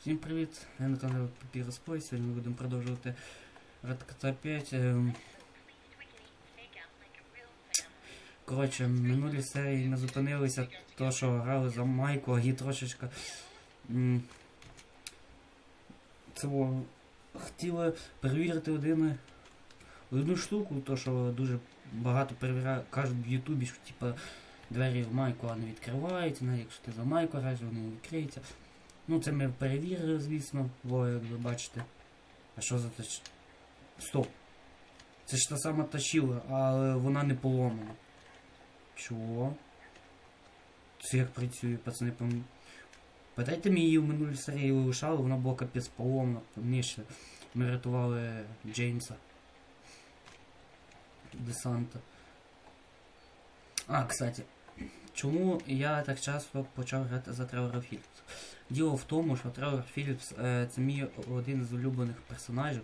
Всім привіт! Я на каналі Play. Сьогодні ми будемо продовжувати Red Cat 5. Ем, Коротше, в минулій серії ми зупинилися, то що грали за майку, а її трошечка. було. Хотіли перевірити один, одну штуку, то що дуже багато перевіряють, кажуть в Ютубі, що типа двері в майку не відкриваються, навіть якщо ти за майку граєш, вони відкриються. Ну, це ми перевірили, звісно, во, як ви бачите. А що за тач... Стоп. Це ж та сама тащила, але вона не поломана. Чого? Це як працює, пацани, пам... Питайте мені її в минулій серії лишали, вона була капець поломана, повніше. Ми рятували Джеймса. Десанта. А, кстати, чому я так часто почав грати за Тревора Філіпса? Діло в тому, що Тревор Філіпс це мій один з улюблених персонажів.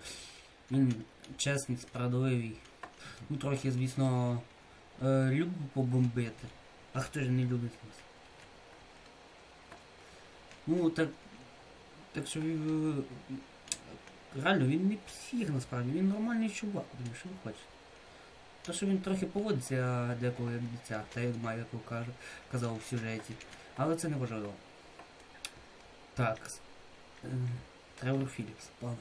Він чесний, справедливий. Ну, трохи, звісно, е, любить побомбити. А хто ж не любить нас? Ну, так. Так що е, реально він не псих насправді, він нормальний чувак, що ви хочете. То, що він трохи поводиться деколи як дитя, та як Майкл каже, казав в сюжеті. Але це не важливо. Так. Тревор Філіпс, пана.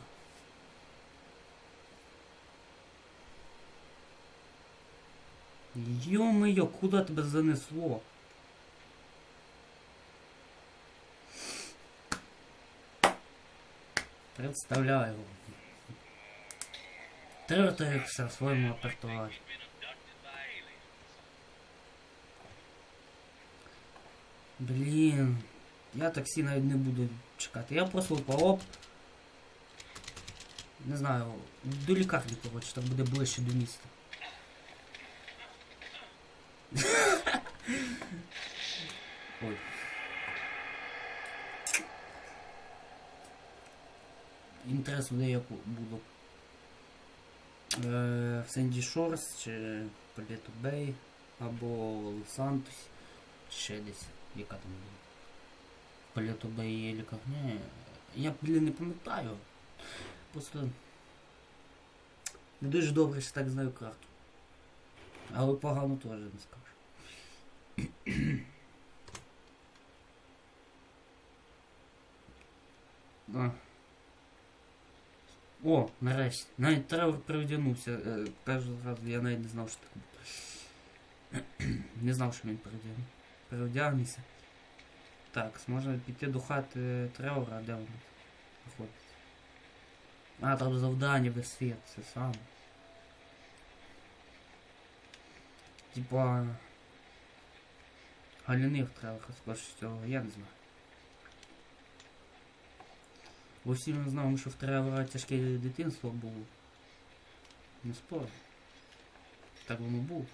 Ё-моё, куда тебе занесло? Представляю. Тревор в своєму репертуарі. Блін. Я таксі навіть не буду чекати. Я просто оп. Не знаю, до лікарні, коротше, так буде ближче до міста. Ой. Інтересно, де я буду. Е, в Сенді Шорс чи Палету Бей або чи ще десь, яка там буде. Палету Бей є лікар. Ні, я, блін, не пам'ятаю. Просто не дуже добре, що так знаю карту. Але погано теж не скажу. А. О, нарешті. Навіть Тревор перевдягнувся. Е, Першого разу я навіть не знав, що таке буде. Не знав, що він перевдягне. Перевдягнеться. Так, можна піти до хати Тревора, де він знаходиться. А, там завдання висить, це саме. Типа... Галяних треба скоріше цього, я не знаю. Бо всі ми знаємо, що в тяжке дитинство було. Не спорно. Так воно було.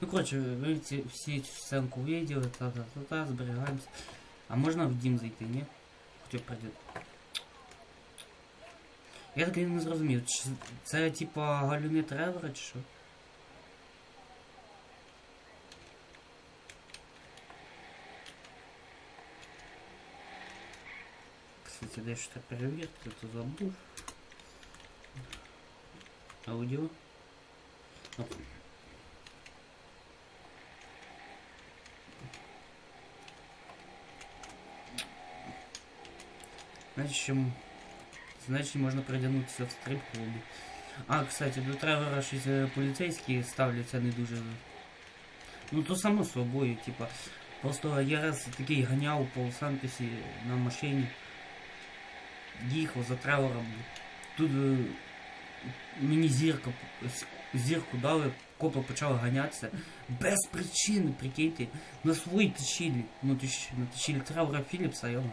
Ну, коротше, ви ці, всі цю сценку виділи, та-та-та-та, зберігаємося. А можна в дім зайти, ні? Хоча б пройде. Я так і не зрозумів, чи це типа галюни Тревора, чи що? Кстати, дещо треба перевірити, то забув. Аудіо. Оп. Значить, чому? Значить, можна придягнутися в стрип-клубі. А, кстати, до Тревора щось е, поліцейські ставляться не дуже. Ну то само собою, типа. Просто я раз такий ганяв по Сантосі на машині. Їхав за Тревором. Тут е, мені зірка, зірку дали копи почали ганятися. Без причини, прикиньте. На свої тащили. Ну, тащ, натащили Тревора Філіпса, йому.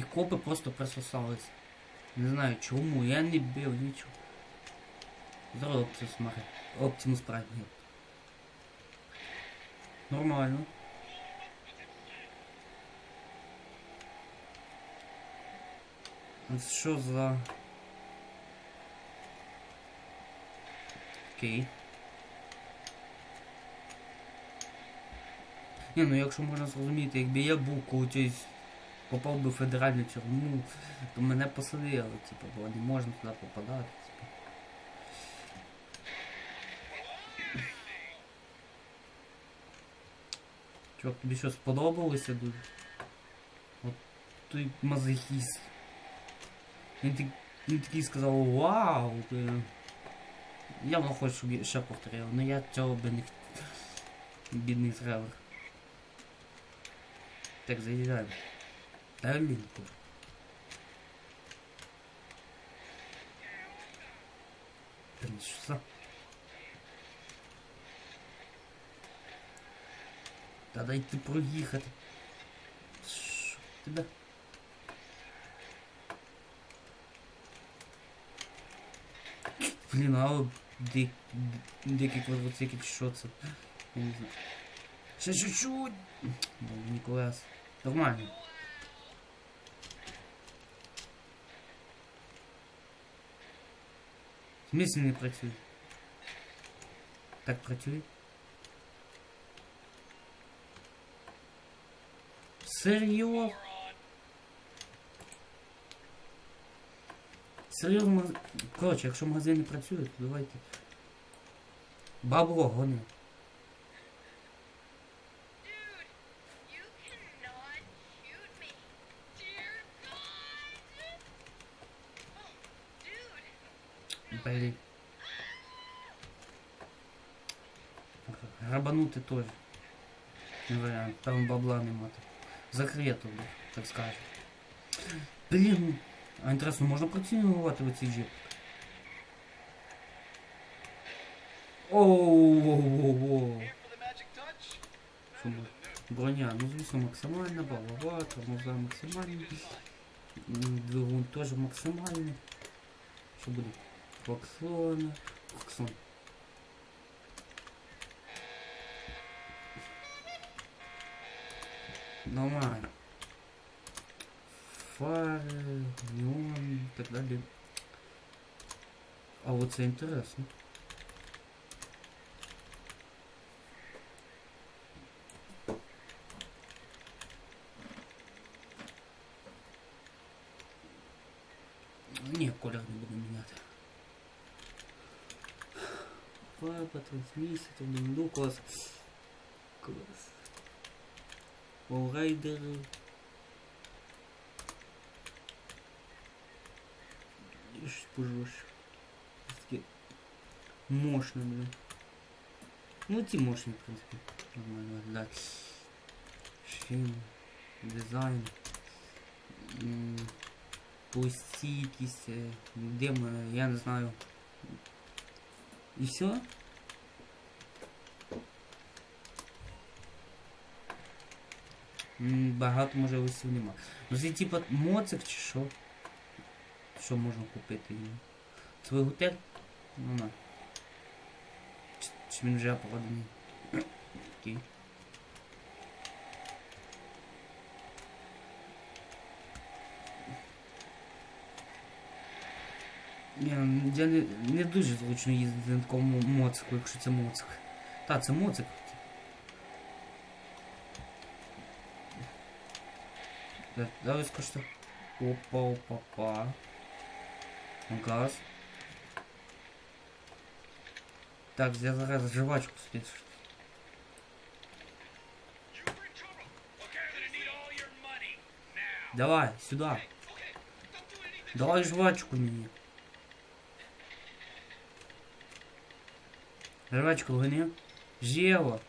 І копи просто присосались. Не знаю чому, я не бив нічого. Здорово, Оптимус Прайм. Оптимус Прайм. Нормально. Що за... Окей. Ні, ну якщо можна зрозуміти, якби я був колись попав би в федеральну тюрму, то мене посадили, типу, бо не можна туди попадати. Типу. Чувак, тобі що сподобалося дуже? От той мазохіст. Він, так, він такий сказав, вау! Ти... Явно хочу, щоб ще повторив, але я цього би не. Бідний тревер. Так, заїжджаємо. Та блін, кур. Блін, що за... Та дайте проїхати. Що тебе? Блін, а дик, дикий квадроцикл, що це? Я не знаю. Ще чуть-чуть. Блін, Ніколас. Нормально. В не працює? Так працює? Серйозно? Серйозно, коротше, якщо магазин не працює, то давайте. Бабло гони. Грабанути теж. Не варіант, там бабла так. Закрито, так скажем. Блін. А інтересно, можна працювати в цій джип? Оу-оу-оу-оу. Броня, ну звісно максимальна, бла-бла-бла, тормоза максимальні. Двигун теж максимальний. Що буде? Фоксон. Фоксон. Нормально. Фари, неон і так далі. А оце інтересно. Ні, колір не буду міняти. Фаба, трансмісія, там ну клас. Клас. Лоурайдери. І щось пожорстче. Таке блин. Ну ті мощні, в принципі. Нормально виглядає. Шин, дизайн. М, Пусті якісь, е, я не знаю. І все? Багато можливостей нема. Ну це типа моцик чи що? Що можна купити йому? Двигутель? Ну на. Чи, чи він вже проданий? Окей. Я не, не дуже зручно їздити на такому моцику, якщо це моцик. Та, це моцик. Да- Давай скажу. Опа, опа, опа. Газ. Так, я зараз жвачку собі. Давай, сюда. Давай жвачку мені. Жвачку гони. Жево.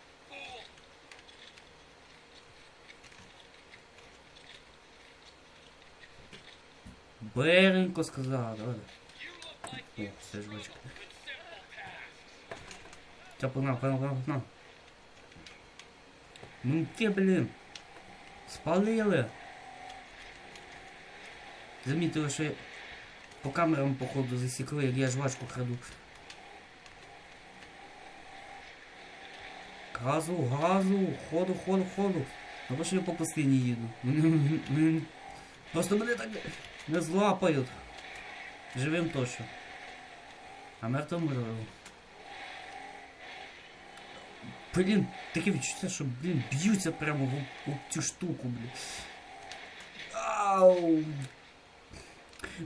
Беренько сказав, давай. О, все жвачка. Та погнав, погнав, погнав, погнав. Ну ти, блін. Спалили. Замітили, що я по камерам, походу, засікли, як я жвачку краду. Газу, газу, ходу, ходу, ходу. Ну бо що я по пустині їду. Просто мене так не злапають. Живим точно. А мертвим можливо. Блін, таке відчуття, що, блін, б'ються прямо в, в цю штуку, блін. Ау!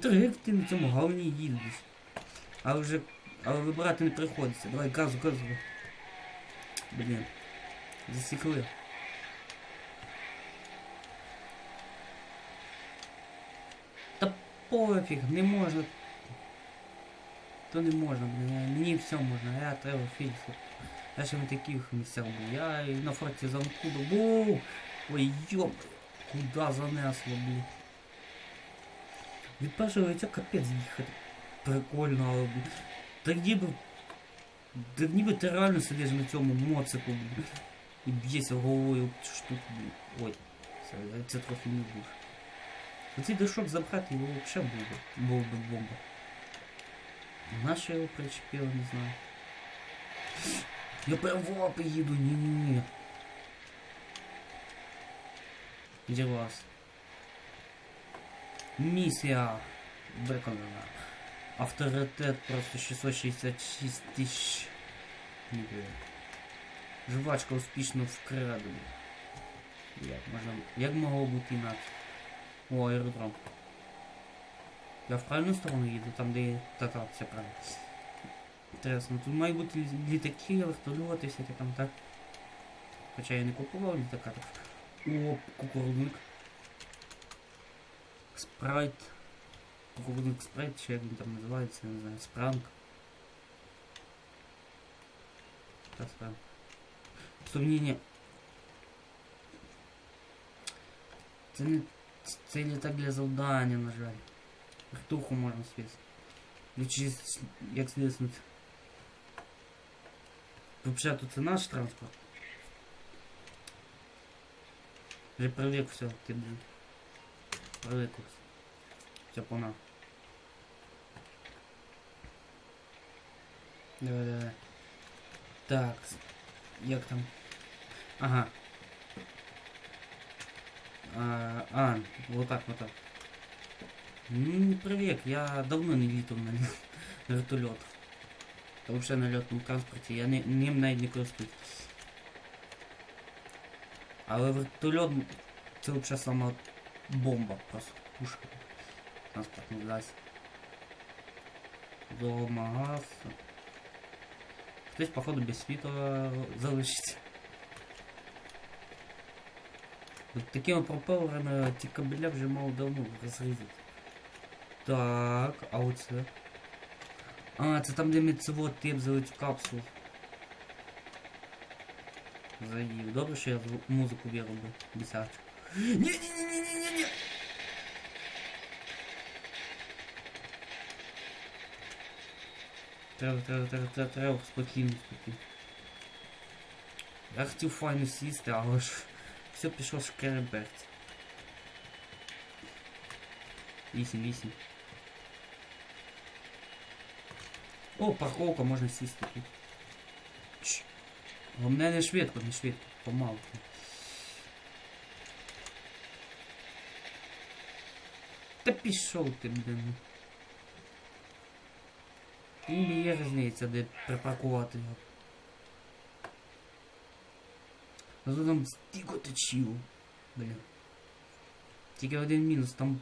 Ти на цьому говні їдеш? Але вже. Але вибирати не приходиться. Давай газу, газу. Блін. Засікли. Та пофіг, не можна. То не можна, Мені все можна, я треба фільтр. Я ще в таких місцях був. Я і на форті замку був. Ой, йоп, куда занесло, блін. Від першого лиця капець їхати. Прикольно, але блін. Так ніби. Так ніби ти реально сидиш на цьому моцику, блін. І б'єшся головою об штуку, блін. Ой, це, це трохи не був. Оцей дошок забрати його взагалі би, був би бомба. Наші його причепили, не знаю. Я прям в лапи їду, ні-ні-ні. Взялась. Місія виконана. Авторитет просто 666 тисяч. Ніби. Жвачка успішно вкрадена. Як можна. Як могло бути інакше? О, аеродром. Я в правильну сторону їду, там де та-та, все правильно. Інтересно, тут мають бути лі- літаки, вертольоти, всякі там, так? Хоча я не купував літака, так. О, кукурудник. Спрайт. Кукурудник спрайт, чи як він там називається, я не знаю, спранк. Так, спранк. Сумніння. Це не це літак для завдання, на жаль. Ртуху можна свісти. Лічись, як свиснути. Взагалі тут це наш транспорт. Вже привик все, ти блин. Привик. Все пона. Давай, давай. Так, як там? Ага. А, а вот так, вот так. Ну, привик, я давно не літав на, на вертольотах. Та взагалі на льотному транспорті, я не, ним навіть не користуюсь. Але вертольот це взагалі сама бомба, просто пушка. Транспортний засіб. Зоомагаз. Хтось, походу, без світла залишиться. От такими пропелерами ці кабеля вже мало давно розрізати. Так, а оце? А, це там, де міцевод тип залить в капсулу. Заїв. Добре, що я музику виробив. Десяточку. Ні-ні-ні-ні-ні-ні! Треба, треба, треба, треба, треба, спокійно, спокійно. Я хотів файно сісти, але ж все пішло шкереберть. Вісім, вісім. О, парковка, можна сісти тут. Чш. Головне не швидко, не швидко, помалу. Та пішов ти, блин. І є різниця, де припаркувати його. Зато там стільки течів. Блін. Тільки один мінус, там.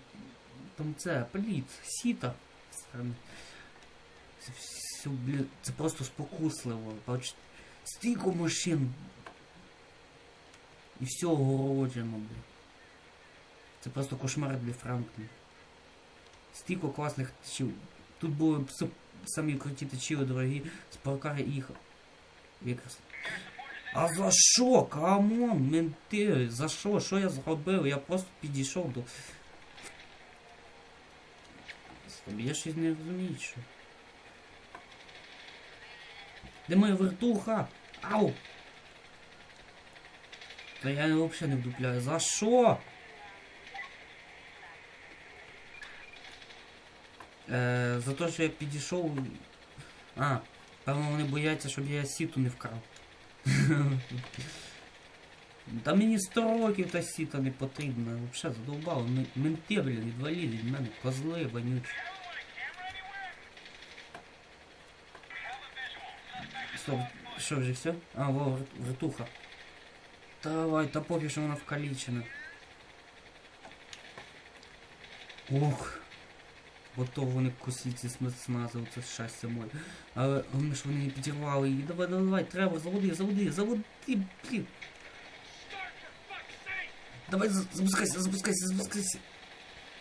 Там це, пліт, сіта. Сторони. Це все, блін, це просто спокусливо. Бачите, стільки машин. І все огороджено, блін. Це просто кошмар для Франкліна. Стільки класних течів. Тут були с- самі круті течіли дорогі, спаркари їх. Якраз. А за що? Камон, менти, за що? Що я зробив? Я просто підійшов до. Я щось не розумію, що. Де моя вертуха? Ау! Та я взагалі не вдупляю. За що? Е, за те, що я підійшов. А, певно вони бояться, щоб я сіту не вкрав. Та мені 100 років та сіта не потрібна. Взагалі задовбало. Менти, блін, відвалили від мене. Козли, вонючі. Стоп, що вже все? А, во, вертуха. Давай, та пофіг, що вона вкалічена. Ох. Готов вони косіці смазали, це щастя моє. Але головне, що вони не підірвали її. Давай, давай, треба, заводи, заводи, заводи, блін. Давай, запускайся, запускайся, запускайся.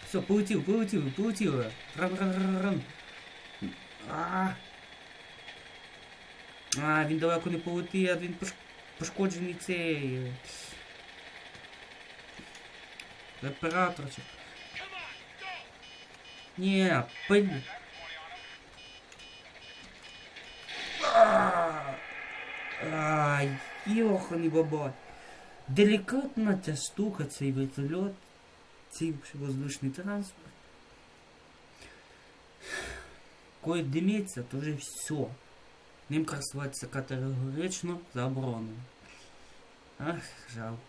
Все, полетів, полетів, полетів. Ран, ран, ран, ран. А, а, він далеко не полетить, він пош... пошкоджений цей. е, Операторчик. Ні, пиль. Ай, йоханий баба. Делікатна ця штука, цей вертольот, цей воздушний транспорт. Коли димиться, то вже все. Ним користуватися категорично заборонено. Ах, жалко.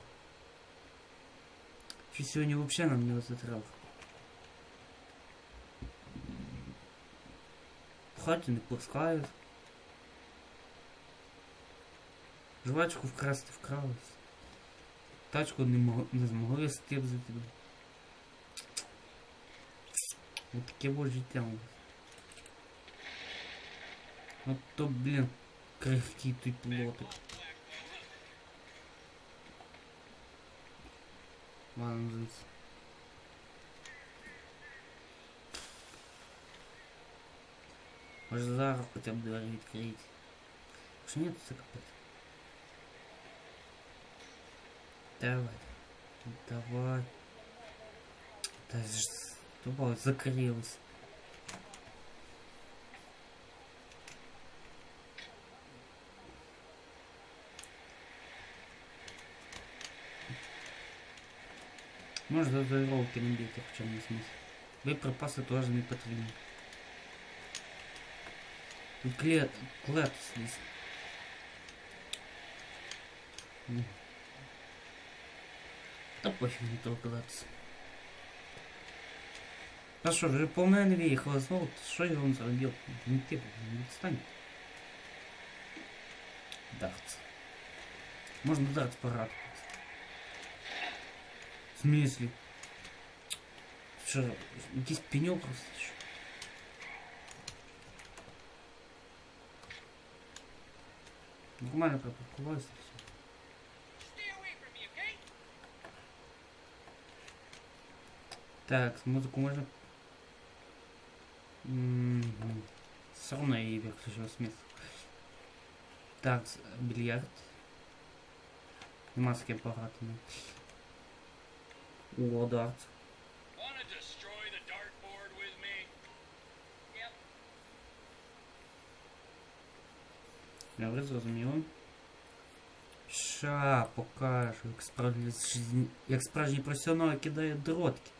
Чи сьогодні взагалі нам не затрав. В хаті не пускають. Жвачку вкрасти вкралась. Тачку не, мог, не змогли стибзати. Ось таке вот життя. От то, блін, крихкий той плотик. Ладно, звідси. Може зараз хоча б двері відкрити. Якщо ні, то це капець. Давай. Давай. Да ж, давай, закрылась. Можно заировки не бить, в чем не смысл. Боеприпасы тоже не потрібні. Тут клет, клет сліз. М. Та пофіг не того клетс. А що, вже по мене виїхала знову, що я вам зробив? Не ти, не відстань. Дартс. Можна дартс пограти. В смислі? Що, якийсь пеньок просто? чи що? Нормально припаркувався все. Так, музыку можно... Все равно я її виключив смысл. Так, бильярд. Нема з ким Добре, зрозуміло. Ша, покажу, як справжній, як справжній професіонал кидає дротки.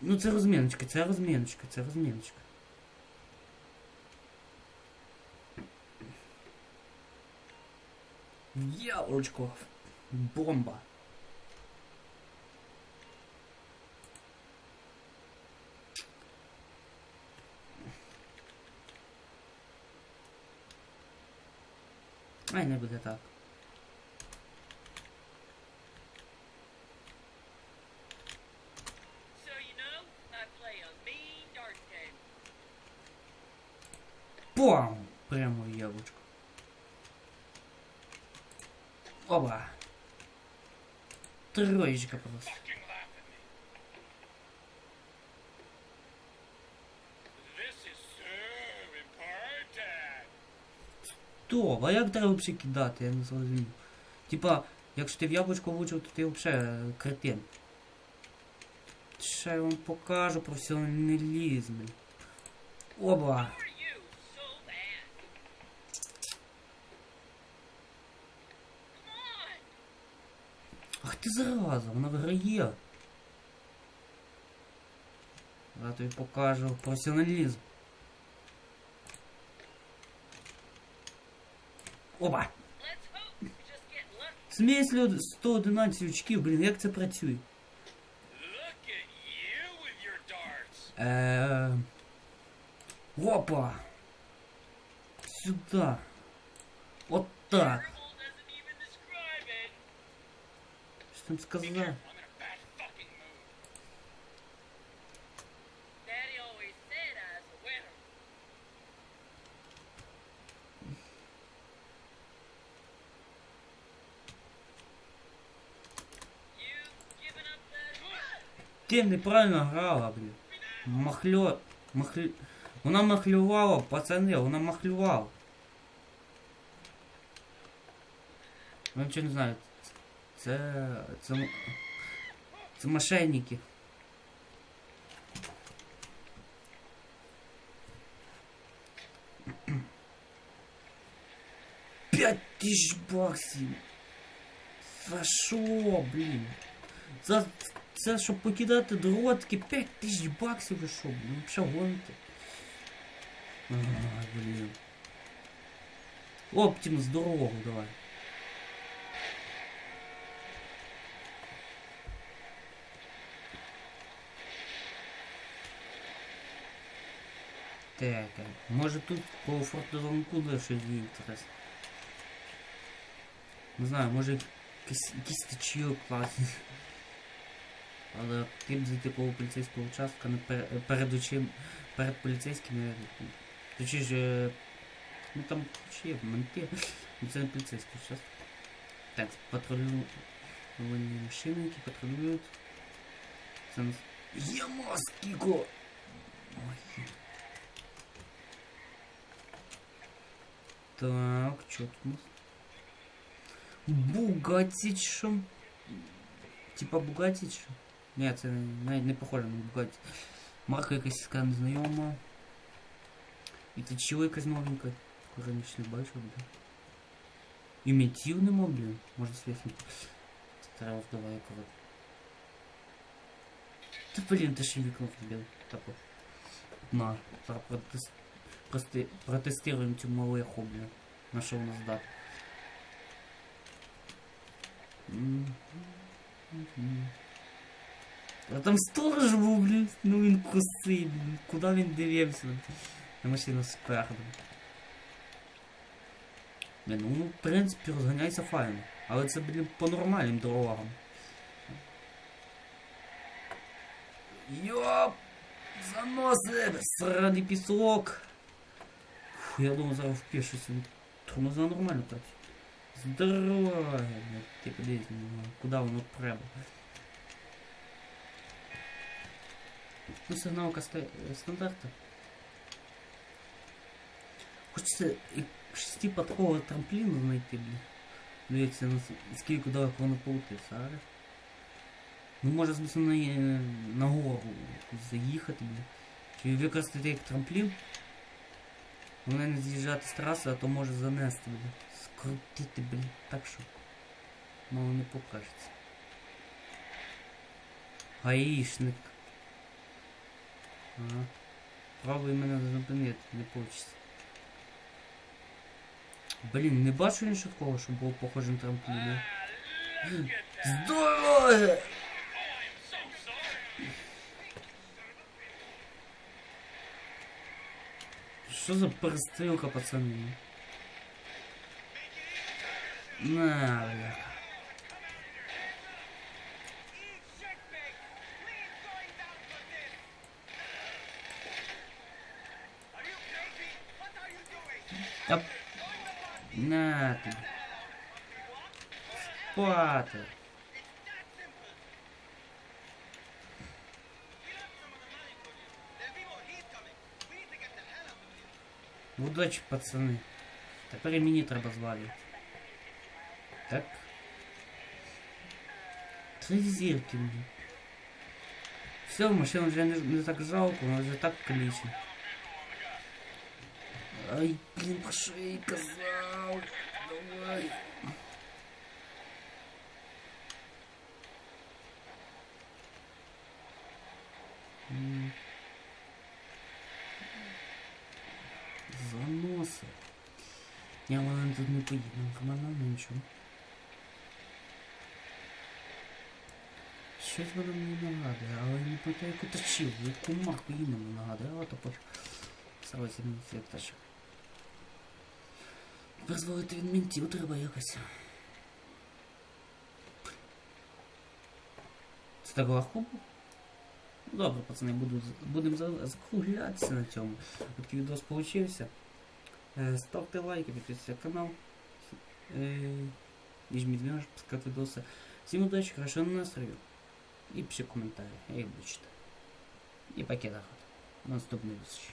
Ну це розміночка, це розміночка, це розміночка. Яблочко. Бомба. Ай, не буде так. Пам! Прямо в яблучко. Оба. Троечка просто. Стоп, а як треба взагалі кидати? Я не зрозумів. Типа, якщо ти в яблучко влучив, то ти взагалі кретин. ще я вам покажу професіоналізм. Оба! Ах ти зараза, вона виграє. Я тобі покажу професіоналізм. Оба! Let's hope you just get lucky. В смислі 111 очків, блін, як це працює? Look at you with your darts. Е... Опа! Сюда. Вот так. Terrible doesn't even describe it. Що там Be Ти неправильно грала, блін. Махльо... Махль... Вона махлювала, пацани, вона махлювала. Я нічого не знаю. Це... Це... Це мошенники. П'ять тисяч баксів. За що, блін? За це, щоб покидати дротки, 5 тисяч баксів що, блін, взагалі гоните. А, блін. Оптимус, дорогу давай. Так, може тут по щось є інтересне. Не знаю, може якийсь, течіо класний. Але ти б зайти коло поліцейського участка не пер- перед очим, перед поліцейськими. Точніше, е, ну там чи є, менти. Ну це не поліцейський участок. Так, патрулювальні машини, які патрулюють. Це нас. Є маскіко! Ой. Так, що тут у нас? Бугатічо. Типа Бугатіч? Ні, це навіть не похоже на Бугаті. Марка якась така незнайома. І це якась новенька. Раніше не бачив, блін. Імітів нема, блін. Можна свіснути. Стара вдова якого. Та блін, ти ще вікно вбив. Так от. На, зараз протес... прости... протестируємо цю малеху, блін. На що вона здатна. Мгм. Мгм. А там сторож був, блін. Ну він косий, блін. Куди він дивився? На машину спереду. Блін, ну, в принципі, розганяється файно. Але це, блін, по нормальним дорогам. Йоп! Заноси! Сраний пісок! Фу, я думаю, зараз впишуся. Тормоза нормально так. Здорово! Ти куди? Куди воно треба? Ну, сигналка ста- стандарта. Хочеться шестипадкового трампліну знайти, блін. Дивіться, нас- скільки далеко воно полетить, але. Ну, може, звісно, на, е, на гору заїхати, блін. Чи використати як трамплін. Вона не з'їжджати з траси, а то може занести, блін. Скрутити, блін, так що. Мало не покажеться. Гаїшник. Ага. Пробуй мене зупинити, не получиться. Блін, не бачу іншого такого, щоб було похоже на трамплін. Look at that. З дороги! I'm so sorry. Що за перестрілка, пацани? На, бля. Та... На тобі. Спати. Удачі, пацани. Тепер і мені треба звалювати. Так. Три зірки. блін. Все, машину вже не, не так жалко, вона вже так калічна. Ай, блін, про що я їй казав? Давай. М. Заноси. Я вона тут не поїде, нормально, ну нічого. Щось воно мені нагадує, але не пам'ятаю, яку точив, яку марку іменно нагадує, але то по саме цвіт тачок. Визволити від мінтів треба якось. Це так легко було? Ну, Добре, пацани, буду, будемо за- закруглятися на цьому. Такий відос получився. Е, Ставте лайки, підписуйтесь на канал. Е, Нажміть дзвіночок, пускати відоси. Всім удачі, хорошого настрою. І пиши коментарі, я їх буду читати. І пакет охот. Наступний зустріч.